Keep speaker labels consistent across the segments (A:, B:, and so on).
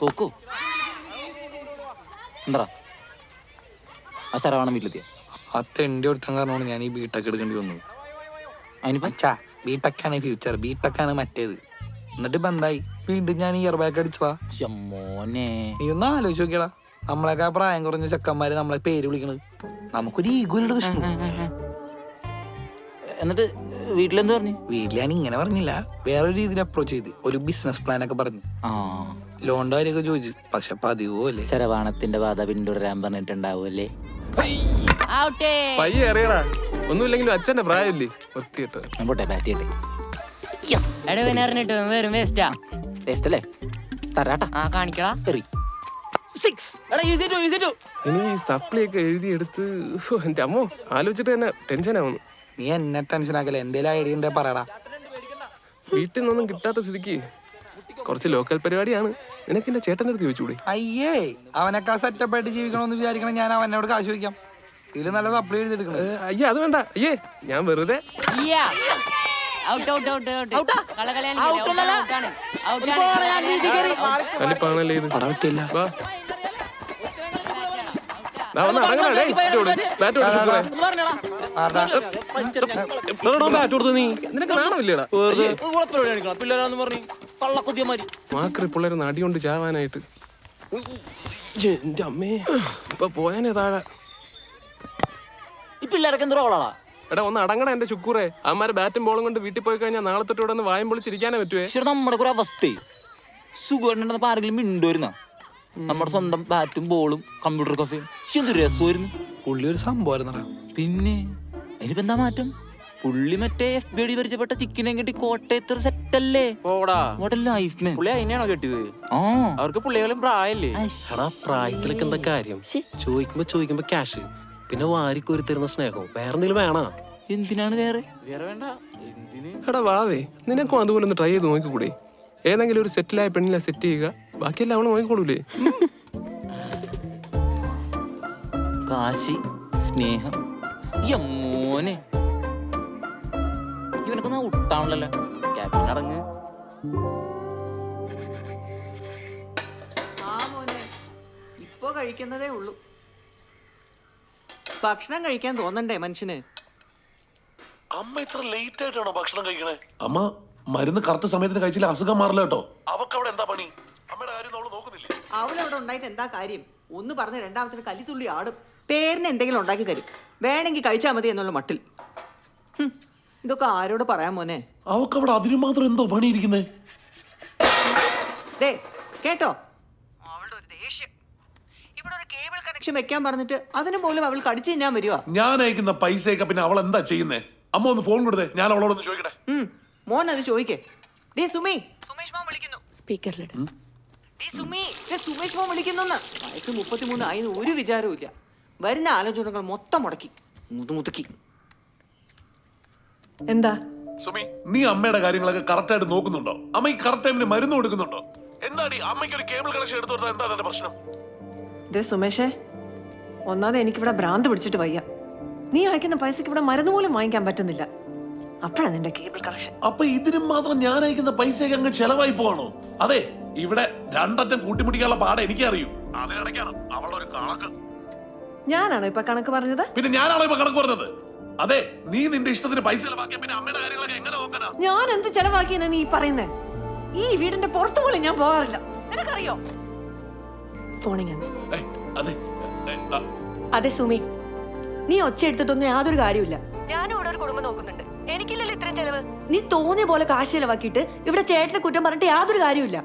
A: പോക്കോ. എന്താ ആ ശരവാണം വീട്ടിലെത്തിയ.
B: അത്ത തെണ്ടി ഒരുത്തം കാരണമാണ് ഞാൻ ഈ ബിടെക് എടുക്കേണ്ടി വന്നത്.
A: അതിനിപ്പോ?
B: ബിടെക് ആണ് ഫ്യൂച്ചർ ബിടെക് ആണ് മറ്റേത്. എന്നിട്ട് ബന്ധായി വീണ്ടും ഞാൻ ഇയർ ബാക്ക് അടിച്ചതാ
A: മോനെ.
B: നീ ഒന്ന് ആലോചിച്ച് നോക്കിയടാ. നമ്മളൊക്കെ ആ പ്രായം കുറഞ്ഞ ചെക്കന്മാര് നമ്മളെ പേര് വിളിക്കണത്. നമുക്കൊരു ഈഗോയുടെ വിഷ്ണു.
A: എന്നിട്ട് വീട്ടിലെന്ത് പറഞ്ഞു?
B: വീട്ടിൽ ഞാൻ ഇങ്ങനെ പറഞ്ഞില്ല. വേറൊരു രീതിയിൽ അപ്രോച്ച് ചെയ്ത്. ഒരു ബിസിനസ് പ്ലാൻ ഒക്കെ പറഞ്ഞു.
A: ആ.
B: ലോണിന്റെ കാര്യമൊക്കെ ചോദിച്ചു. പക്ഷെ പതിവോ അല്ലേ?
A: ശരവാണത്തിന്റെ ബാധ പിന്തുടരാൻ പറഞ്ഞിട്ടുണ്ടാവുമല്ലേ
C: ഔട്ടേ.
D: പയ്യെ അറിയടാ. ഒന്നുമില്ലെങ്കിലും അച്ഛന്റെ പ്രായമില്ലേ ഒത്തിയിട്ട്
A: ഞാൻ പോട്ടെ ബാറ്റ് ചെയ്യട്ടെ.
C: എടാ പിന്നെ വെറും വേസ്റ്റാ
A: ടേസ്റ്റ് അല്ലേ? തരാട്ടാ.
C: ആ കാണിക്കടാ.
A: എറി സിക്സ് എടാ ഈസി ടു ഈസി ടു
D: ഇനി ഈ സപ്ലി ഒക്കെ എഴുതിയെടുത്ത് ഹോ, എന്റെ അമ്മോ ആലോചിച്ചിട്ട് തന്നെ ടെൻഷൻ ആവുന്നു.
B: നീ എന്നെ ടെൻഷൻ ആക്കല എന്തേലും ഐഡിയ ഉണ്ടെ പറയടാ.
D: വീട്ടിൽ നിന്നൊന്നും കിട്ടാത്ത സ്ഥിതിക്ക് കുറച്ച് ലോക്കൽ പരിപാടിയാണ്. നിനക്ക് എന്റെ ചേട്ടന്റെ അടുത്ത് ചോദിച്ചൂടെ
B: അയ്യേ അവനൊക്കെ സെറ്റപ്പ് ആയിട്ട് ജീവിക്കണമെന്ന് വിചാരിക്കണം ഞാൻ അവനോട് കാശ് ചോദിക്കാം. ഇതിൽ നല്ല സപ്ലൈ
D: ചെയ്തെടുക്കണം. അയ്യേ അത് വേണ്ട. അയ്യേ ഞാൻ വെറുതെ കലിപ്പാണല്ലേ ഇത്? വാ. ഡേയ്, കൊടുത്തത് നീ. നിനക്ക് നാണമില്ലേടാ?
A: പിള്ളേരാന്ന് പറഞ്ഞു
D: മാക്രി പിള്ളേരെ നടി കൊണ്ട് ചാവാനായിട്ട്. എന്റെ അമ്മേ. ഇപ്പൊ പോയാനേ താഴെ.
A: ഈ പിള്ളേരൊക്കെ എന്ത്
D: എടാ ഒന്ന് അടങ്ങണ എന്റെ ചുക്കൂറെ. അമ്മമാര് ബാറ്റും ബോളും കൊണ്ട് വീട്ടിൽ പോയി കഴിഞ്ഞാൽ നാളെ തൊട്ട് ഇവിടെ വായം പൊളിച്ചിരിക്കാനേ പറ്റുവേ.
A: ശരി നമ്മുടെ കുറെ അവസ്ഥ. സുഖമായിട്ടുണ്ടെന്നപ്പോ ആരെങ്കിലും മിണ്ടുവരുന്ന നമ്മുടെ സ്വന്തം ബാറ്റും ബോളും കമ്പ്യൂട്ടർ കഫേയും ശരി രസമായിരുന്നു.
B: പുള്ളി ഒരു സംഭവമായിരുന്നടാ.
A: പിന്നെ? അതിനിപ്പോ എന്താ മാറ്റം? പുള്ളി മറ്റേ എഫ് ബി ഡി പരിചയപ്പെട്ട ചിക്കനെ കെട്ടി കോട്ടയത്ത് സെറ്റ് അല്ലേ
E: പോടാ.
A: ലൈഫ് മാൻ
E: പുള്ളി അതിനെയാണോ കെട്ടിയത്
A: ആ.
E: അവർക്ക് പുള്ളികളും പ്രായല്ലേ?
F: എടാ പ്രായത്തിലൊക്കെ എന്താ കാര്യം? ചോദിക്കുമ്പോ ചോദിക്കുമ്പോ ക്യാഷ് പിന്നെ വാരിക്കോരി തരുന്ന സ്നേഹം വേറെ എന്തെങ്കിലും വേണോ?
A: എന്തിനാണ് വേറെ?
E: വേറെ വേണ്ട. എന്തിന്?
D: എടാ വാവേ നിനക്കും അതുപോലെ ഒന്ന് ട്രൈ ചെയ്ത് നോക്കിക്കൂടെ? ഏതെങ്കിലും ഒരു സെറ്റിലായ പെണ്ണിനെ സെറ്റ് ചെയ്യുക. ബാക്കിയെല്ലാം അവൾ നോക്കിക്കൊള്ളൂലേ?
A: കാശി സ്നേഹം. മോനെ. ഇവനൊക്കെ ഒട്ടാണല്ലോ ക്യാപ്റ്റൻ അടങ്ങ്.
G: ആ മോനെ ഇപ്പൊ കഴിക്കുന്നതേ ഉള്ളൂ. ഭക്ഷണം കഴിക്കാൻ തോന്നണ്ടേ മനുഷ്യന്?
H: അമ്മ ഇത്ര ലേറ്റ് ആയിട്ടാണോ ഭക്ഷണം കഴിക്കണേ? അമ്മ മരുന്ന് കറക്റ്റ് സമയത്തിന് കഴിച്ചില്ല. അസുഖം മാറില്ല കേട്ടോ. അവക്ക് അവിടെ എന്താ പണി? അമ്മയുടെ കാര്യം അവൾ നോക്കുന്നില്ലേ?
G: അവളവിടെ ഉണ്ടായിട്ട് എന്താ കാര്യം? ഒന്ന് പറഞ്ഞ രണ്ടാമത്തിന് കല്ലിത്തുള്ളി ആടും. പേരിന് എന്തെങ്കിലും ഉണ്ടാക്കി തരും. വേണമെങ്കിൽ കഴിച്ചാൽ മതി എന്നുള്ള മട്ടിൽ. ഇതൊക്കെ ആരോട് പറയാൻ മോനെ?
H: അവക്ക് അവിടെ അതിന് മാത്രം എന്തോ പണിയിരിക്കുന്നേ?
G: ദേ കേട്ടോ? അവളുടെ ഒരു ദേഷ്യം. ഇവിടെ ഒരു കേബിൾ കണക്ഷൻ വെക്കാൻ പറഞ്ഞിട്ട് അതിന് പോലും അവൾ കടിച്ചു തിന്നാൻ വരുവാ.
H: ഞാൻ അയക്കുന്ന പൈസയൊക്കെ പിന്നെ അവൾ എന്താ ചെയ്യുന്നേ? അമ്മ ഒന്ന് ഫോൺ കൊടുത്തേ. ഞാൻ അവളോടൊന്ന് ചോദിക്കട്ടെ.
G: മോൻ അത് ചോദിക്കേ. ഡേ സുമേ. സുമേഷ് മാം വിളിക്കുന്നു.
C: സ്പീക്കറിലിട്
G: ഡേ സുമി ദേ സുമേഷ് മോൻ വിളിക്കുന്നു വയസ്സ് മുപ്പത്തിമൂന്ന് ആയെന്ന് ഒരു വിചാരവും ഇല്ല വരുന്ന ആലോചനകൾ മൊത്തം മുടക്കി മുതുമുതുക്കി
C: എന്താ?
H: സുമി നീ അമ്മയുടെ കാര്യങ്ങളൊക്കെ കറക്റ്റ് ആയിട്ട് നോക്കുന്നുണ്ടോ? അമ്മ ഈ കറക്റ്റ് ടൈമിന് മരുന്ന് കൊടുക്കുന്നുണ്ടോ? എന്താടി അമ്മയ്ക്ക് ഒരു കേബിൾ കണക്ഷൻ എടുത്തു കൊടുത്താൽ എന്താ അതിന്റെ പ്രശ്നം?
I: ദേ സുമേഷേ ഒന്നാമത് എനിക്കിവിടെ ഭ്രാന്ത് പിടിച്ചിട്ട് വയ്യ. നീ അയക്കുന്ന പൈസക്ക് ഇവിടെ മരുന്ന് പോലും വാങ്ങിക്കാൻ പറ്റുന്നില്ല. അപ്പോഴാണ് നിന്റെ കേബിൾ കണക്ഷൻ
H: അപ്പൊ ഇതിനും മാത്രം ഞാൻ അയക്കുന്ന പൈസയൊക്കെ അങ്ങ് ചെലവായി പോവാണോ? അതെ ഇവിടെ രണ്ടറ്റം കൂട്ടിമുട്ടിക്കാനുള്ള പാടെ എനിക്കറിയൂ. അതിനിടയ്ക്കാണ് അവളുടെ ഒരു കണക്ക്.
I: ഞാനാണോ ഇപ്പൊ കണക്ക് പറഞ്ഞത്?
H: പിന്നെ ഞാനാണോ ഇപ്പൊ കണക്ക് പറഞ്ഞത്? അതെ നീ നിന്റെ ഇഷ്ടത്തിന് പൈസ ചെലവാക്കിയ പിന്നെ അമ്മയുടെ കാര്യങ്ങളൊക്കെ എങ്ങനെ നോക്കാനാ?
I: ഞാൻ എന്ത് ചെലവാക്കിയെന്ന് നീ പറയുന്നേ? ഈ വീടിന്റെ പുറത്തു പോലും ഞാൻ പോകാറില്ല. നിനക്കറിയോ? ഫോണിങ്
H: ഏയ്, അതെ ഏ, ആ,
J: അതെ സുമി. നീ ഒച്ച എടുത്തിട്ടൊന്നും യാതൊരു കാര്യമില്ല
I: ഞാനും ഇവിടെ ഒരു കുടുംബം നോക്കുന്നുണ്ട്. എനിക്കില്ലല്ലോ ഇത്രയും ചെലവ്.
J: നീ തോന്നിയ പോലെ കാശ് ചെലവാക്കിയിട്ട് ഇവിടെ ചേട്ടനെ കുറ്റം പറഞ്ഞിട്ട് യാതൊരു കാര്യമില്ല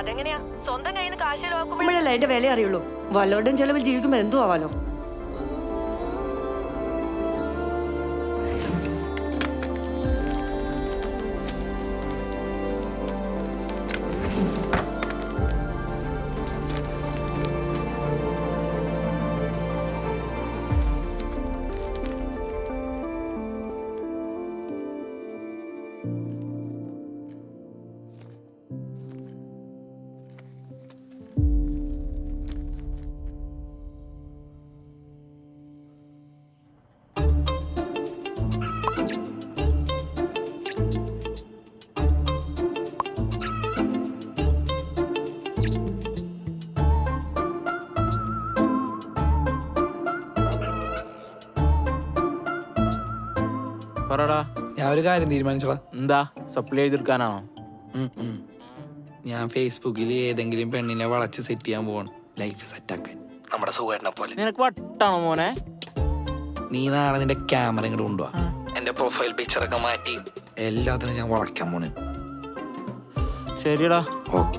I: അതെങ്ങനെയാ? സ്വന്തം കയ്യിൽ നിന്ന് കാശ്
J: ലോക്കുമ്പോഴല്ലേ അതിന്റെ വില അറിയുള്ളൂ. വല്ലവരുടെയും ചെലവിൽ ജീവിക്കുമ്പോ എന്തു ആവാലോ.
E: പറടാ.
B: ഞാൻ ഒരു കാര്യം തീരുമാനിച്ചടാ
E: എന്താ? സപ്ലൈ ചെയ്തെടുക്കാനാണോ.
B: ഞാൻ ഫേസ്ബുക്കിൽ ഏതെങ്കിലും പെണ്ണിനെ വളച്ച് സെറ്റ് ചെയ്യാൻ പോവാണ്. ലൈഫ് സെറ്റ് ആക്കാൻ. നമ്മുടെ സുഖേട്ടനെ പോലെ.
E: നിനക്ക് വട്ടാണോ മോനെ?
B: നീ നാളെ നിന്റെ ക്യാമറ ഇങ്ങോട്ട് കൊണ്ടുപോവാ എന്റെ പ്രൊഫൈൽ പിക്ചറൊക്കെ മാറ്റി. എല്ലാത്തിനും ഞാൻ വളയ്ക്കാൻ പോണ്
E: ശരിയടാ.
B: ഓക്കെ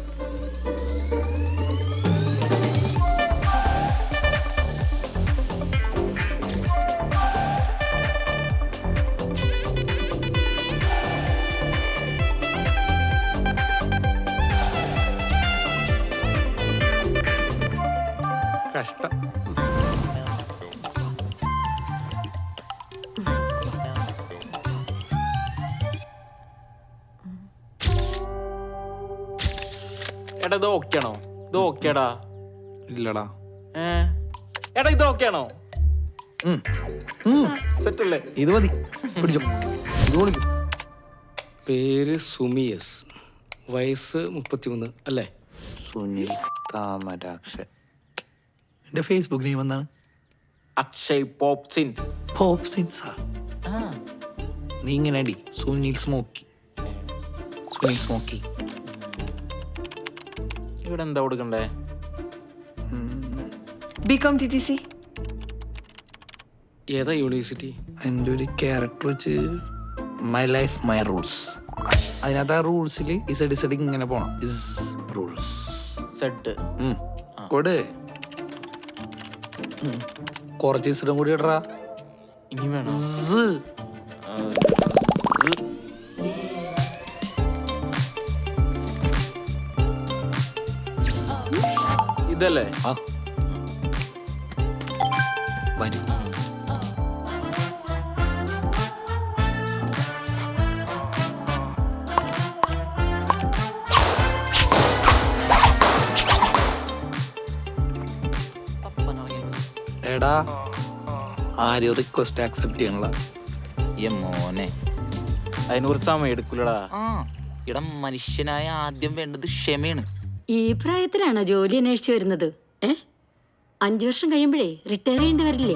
F: കഷ്ടം.
E: എടാ ഇത് ഓക്കെയാണോ? ഇത് ഓക്കേടാ
B: ഇല്ലടാ.
E: ഏ? എടാ ഇത് ഓക്കെയാണോ. സെറ്റ് അല്ലേ
B: ഇത് മതി. പിടിച്ചോ. ഇത് വിളിക്കും
F: പേര് സുമിയസ്. വയസ്സ് മുപ്പത്തിമൂന്ന് അല്ലേ?
B: സുനിൽ താമരാക്ഷൻ എന്റെ ഫേസ്ബുക്ക് നെയിം എന്താണ്?
E: അക്ഷയ് പോപ്പ് സിൻസ്
B: പോപ്പ് സിൻസാ നീ ഇങ്ങനെ അടി. സുനിൽ സ്മോക്കി. സുനിൽ സ്മോക്കി.
E: ഇവിടെ എന്താ കൊടുക്കണ്ടേ?
I: ബികോം ടി ടി സി
F: ഏതാ യൂണിവേഴ്സിറ്റി
B: എന്റെ ഒരു ക്യാരക്ടർ വെച്ച് മൈ ലൈഫ് മൈ റൂൾസ് അതിനകത്ത് ആ റൂൾസിൽ ഇസഡ് ഇസഡ് ഇങ്ങനെ പോണം. ഇസ് റൂൾസ്
E: സെഡ്
B: കൊടേ. കുറച്ച് ഇസഡും കൂടി ഇടറാ.
E: ഇനി വേണം? ഇതല്ലേ?
B: ആ. വരും. എടാ ആരും റിക്വസ്റ്റ് ആക്സെപ്റ്റ് ചെയ്യണല്ല
A: ഈ മോനെ.
E: അതിനെക്കുറിച്ച് കുറച്ച് സമയം എടുക്കൂലടാ.
A: ആ. ഇടം മനുഷ്യനായ ആദ്യം വേണ്ടത് ക്ഷമയാണ്.
J: ഈ പ്രായത്തിലാണോ ജോലി അന്വേഷിച്ചു വരുന്നത്? ഏ? അഞ്ചു വർഷം കഴിയുമ്പോഴേ റിട്ടയർ ചെയ്യേണ്ടി വരില്ലേ?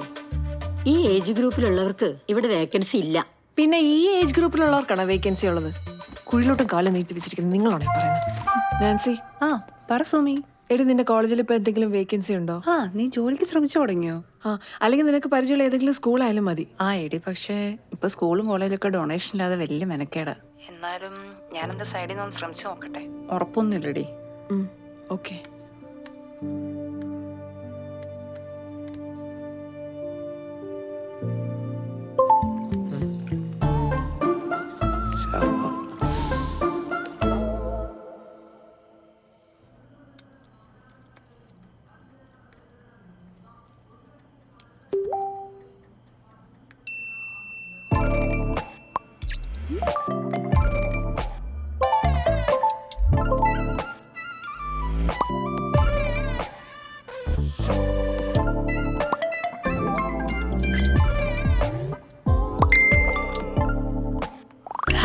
J: ഈ ഏജ് ഗ്രൂപ്പിലുള്ളവർക്ക് ഇവിടെ വേക്കൻസി ഇല്ല.
I: പിന്നെ ഈ ഏജ് ഗ്രൂപ്പിലുള്ളവർക്കാണ് വേക്കൻസി ഉള്ളത്? കുഴിലോട്ടും കാലം നീട്ടി വെച്ചിരിക്കുന്നത് നിങ്ങളാണ് പറയുന്നത്? നാൻസി.
K: ആ പറ സുമി.
I: എടി നിന്റെ കോളേജിൽ ഇപ്പൊ എന്തെങ്കിലും വേക്കൻസി ഉണ്ടോ?
K: ആ നീ ജോലിക്ക് ശ്രമിച്ചു തുടങ്ങിയോ?
I: ആ അല്ലെങ്കിൽ നിനക്ക് പരിചയമുള്ള ഏതെങ്കിലും സ്കൂളായാലും മതി.
K: ആ എടി പക്ഷേ ഇപ്പൊ സ്കൂളും കോളേജിലൊക്കെ ഡൊണേഷൻ ഇല്ലാതെ വലിയ മെനക്കേടാ. എന്നാലും ഞാൻ എന്റെ സൈഡിൽ നിന്ന് ഒന്ന് ശ്രമിച്ചു നോക്കട്ടെ. ഉറപ്പൊന്നുമില്ലടി.
I: Okay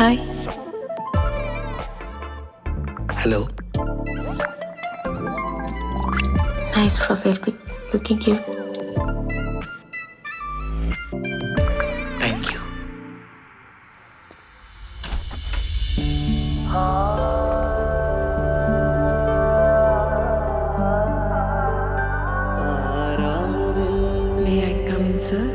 K: hi.
B: Hello.
J: Nice profile looking cute
B: thank you
I: may I come in sir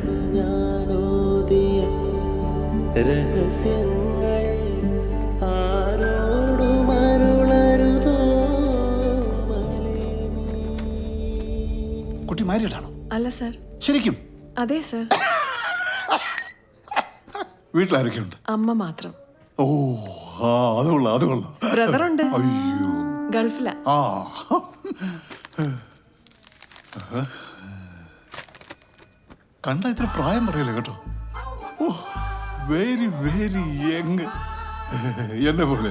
H: മാരിയിട്ടാണോ
I: അല്ല സർ.
H: ശരിക്കും?
I: അതെ സർ.
H: വീട്ടിലാരൊക്കെയുണ്ട്?
I: അമ്മ മാത്രം.
H: ഓ ആ അത് കൊള്ളാം അത് കൊള്ളാം.
I: ബ്രദറുണ്ട്.
H: അയ്യോ.
I: ഗൾഫിലാ.
L: ആ. കണ്ട ഇത്ര പ്രായം പറയല്ലേ കേട്ടോ? ഓ വെരി വെരി യങ് എന്നെ പോലെ.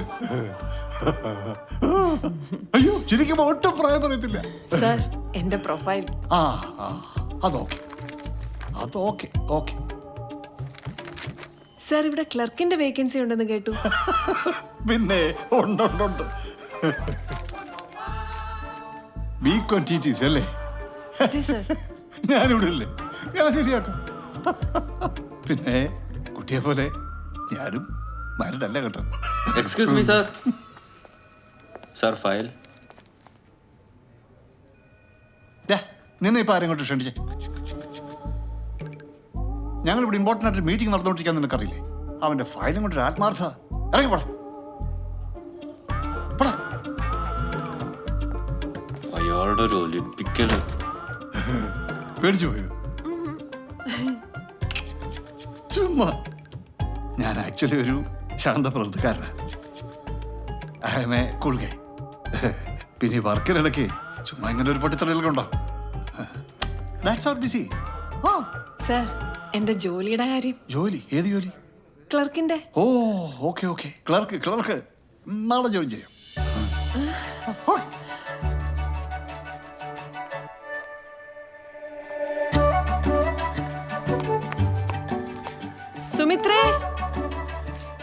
L: അയ്യോ ശരിക്കും ഒട്ടും പ്രായം പറയത്തില്ല.
I: സർ എന്റെ പ്രൊഫൈൽ.
L: ആ ആ അതോക്കെ. അതോക്കെ ഓക്കെ.
I: സർ ഇവിടെ ക്ലർക്കിന്റെ വേക്കൻസി ഉണ്ടെന്ന് കേട്ടു.
L: പിന്നെ ഉണ്ടുണ്ടുണ്ട് അല്ലേ?
I: അതെ സർ.
L: ഞാനിവിടെ ഇല്ലേ? ഞാൻ ശരിയാക്കാം. പിന്നെ കുട്ടിയെ പോലെ ഞാനും മരടല്ല കേട്ടോ.
F: Excuse me sir sir file
L: നിന്നെ ഇപ്പൊ ആരെങ്കിലും ക്ഷണിച്ചേ? ഞങ്ങൾ ഇവിടെ ഇമ്പോർട്ടന്റ് ആയിട്ട് മീറ്റിംഗ് നടന്നുകൊണ്ടിരിക്കാൻ നിനക്കറിയില്ലേ? അവന്റെ ഫയലും കൊണ്ട് ഒരു ആത്മാർത്ഥ. ഇറങ്ങി പോടാ. പോടാ.
F: അയാളുടെ ഒരു ഒലിപ്പിക്കൽ
L: പേടിച്ചു പോയോ? ചുമ്മാ. ഞാൻ ആക്ച്വലി ഒരു ശാന്ത പ്രവൃത്തിക്കാരനാണ് I M a cool guy പിന്നെ വർക്കിനിടയ്ക്ക് ചുമ്മാ ഇങ്ങനെ ഒരു പൊട്ടിത്തെളികളൊക്കെ ഉണ്ടാവും that's R busy oh
I: sir എന്റെ ജോലിയുടെ കാര്യം.
L: ജോലി? ഏത് ജോലി?
I: ക്ലർക്കിന്റെ.
L: Oh okay okay. Clerk clerk നാളെ ജോയിൻ ചെയ്യും.
I: സുമിത്രേ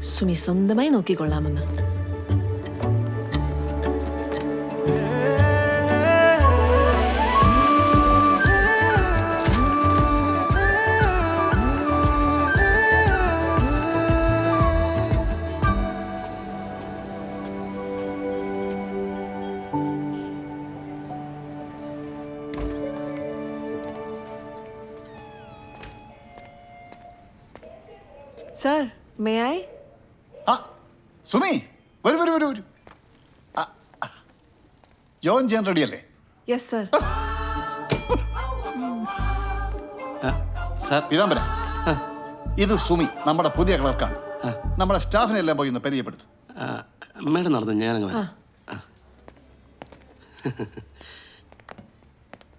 I: 숨이 썬데마이 녹기 골라무나 Sir, may I?
L: ആ സുമി വരൂ വരൂ വരൂ വരൂ. ആ, ആ. ജോയിൻ ചെയ്യാൻ റെഡിയല്ലേ
I: യെസ് സർ
F: സാർ.
L: പീതാംബര ഇത് സുമി നമ്മുടെ പുതിയ ക്ലർക്കാണ്. നമ്മുടെ സ്റ്റാഫിനെ എല്ലാം പോയി ഒന്ന് പരിചയപ്പെടുത്തു.
F: മേഡം നടന്നു ഞാനങ്ങ് വരാം.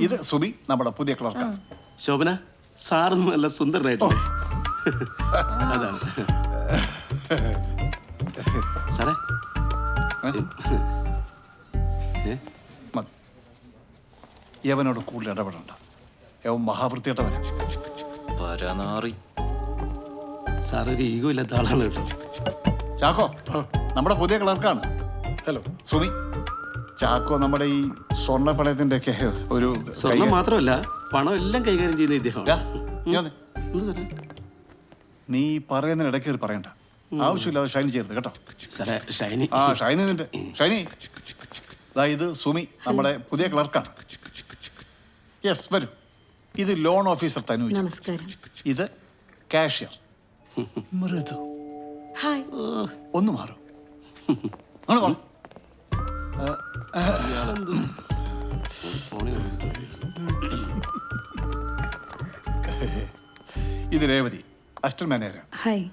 L: ഇത് സുബി നമ്മുടെ പുതിയ ക്ലർക്ക്.
F: ശോഭന സാറ് നല്ല സുന്ദരനായിട്ടോ അതാണ്. സാറേ.
L: മതി. യവനോട് കൂടുതൽ ഇടപെടണ്ട. യവൻ മഹാവൃത്തിയിട്ടവനാ.
E: പരനാറി.
F: സാറൊരു ഈഗോ ഇല്ലാത്ത ആളാണ് കേട്ടോ.
L: ചാക്കോ നമ്മുടെ പുതിയ ക്ലർക്കാണ്.
D: ഹലോ.
L: സുമി ചാക്കോ നമ്മുടെ ഈ സ്വർണ പണയത്തിന്റെ ഒക്കെ ഒരു
F: സ്വർണം
L: കൈകാര്യം-
F: മാത്രമല്ല പണം എല്ലാം കൈകാര്യം ചെയ്യുന്ന ഇദ്ദേഹം
L: നീ പറയുന്നതിന് ഇടയ്ക്ക് കയറി പറയണ്ട. ആവശ്യമില്ലാതെ ഷൈനി ചെയ്യരുത് കേട്ടോ.
F: ഷൈനി.
L: ആ ഷൈനി നിന്റെ ഷൈനി. ദാ ഇത് സുമി നമ്മുടെ പുതിയ ക്ലർക്കാണ്. യെസ് വരൂ. ഇത് ലോൺ ഓഫീസർ തനു ഇത് കാഷ്യർ മൃദു. ഒന്ന് മാറും. ഇത് രേവതി അസിസ്റ്റന്റ് മാനേജർ
K: ഹായ്.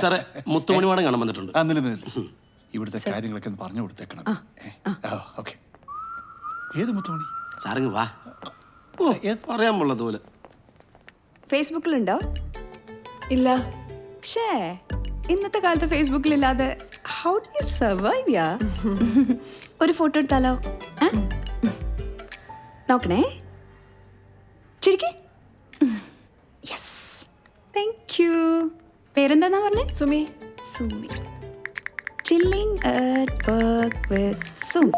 F: സാറേ മുത്തുമണിമാണ് കാണാൻ വന്നിട്ടുണ്ട്.
L: ആ നില നില ഇവിടുത്തെ കാര്യങ്ങളൊക്കെ ഒന്ന് പറഞ്ഞു കൊടുത്തേക്കണം. ഓക്കെ. ഏത് മുത്തുമണി?
F: സാറിങ് വാ. ഓ. പറയാൻ പോലെ.
K: ഫേസ്ബുക്കിലുണ്ടോ?
I: ഇല്ല.
K: ഷേ ഇന്നത്തെ കാലത്ത് ഫേസ്ബുക്കിലില്ലാതെ ഹൗ ഡു യു സർവൈവ് യാ ഒരു ഫോട്ടോ എടുത്താലോ? നോക്കണേ. ചിരിക്കേ. യെസ് താങ്ക് യു പേരെന്താന്നാ പറഞ്ഞേ?
I: Sumi.
K: Sumi. Chilling at work with Sumi